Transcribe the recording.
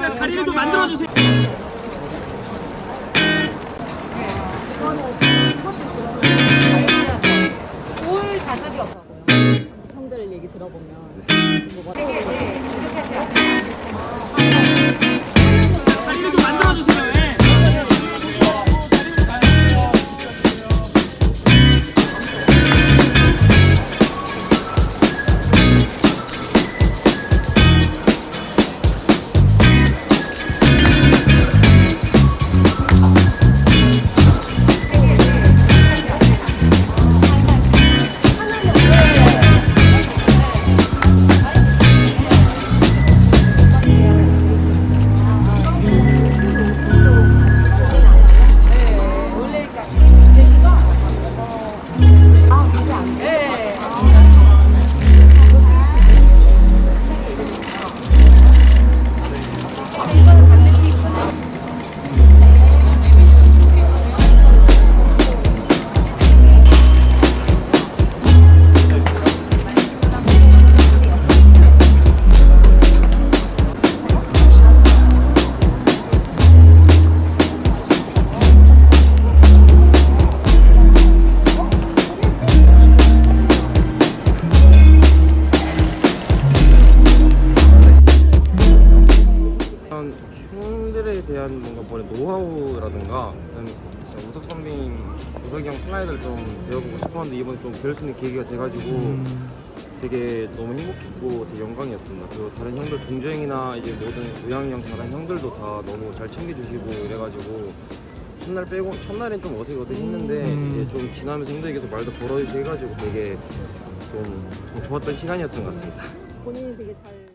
일단 다리를 좀 만들어주세요. 올 자석이 없다고요. 형들 얘기 들어보면. 뭐 다리를 대한 뭔가 뭐 노하우라든가 우석 선배님, 우석이 형 슬라이드를 좀 배워보고 싶었는데 이번에 좀 배울 수 있는 계기가 돼가지고 되게 너무 행복했고 되게 영광이었습니다. 그리고 다른 형들 동주행이나 이제 모든 우양이 형 다른 형들도 다 너무 잘 챙겨주시고 이래가지고 첫날 빼고 첫날엔 좀 어색어색했는데 이제 좀 지나면서 계속 말도 걸어주시고 해가지고 되게 좀, 좀 좋았던 시간이었던 것 같습니다. 본인이 되게 잘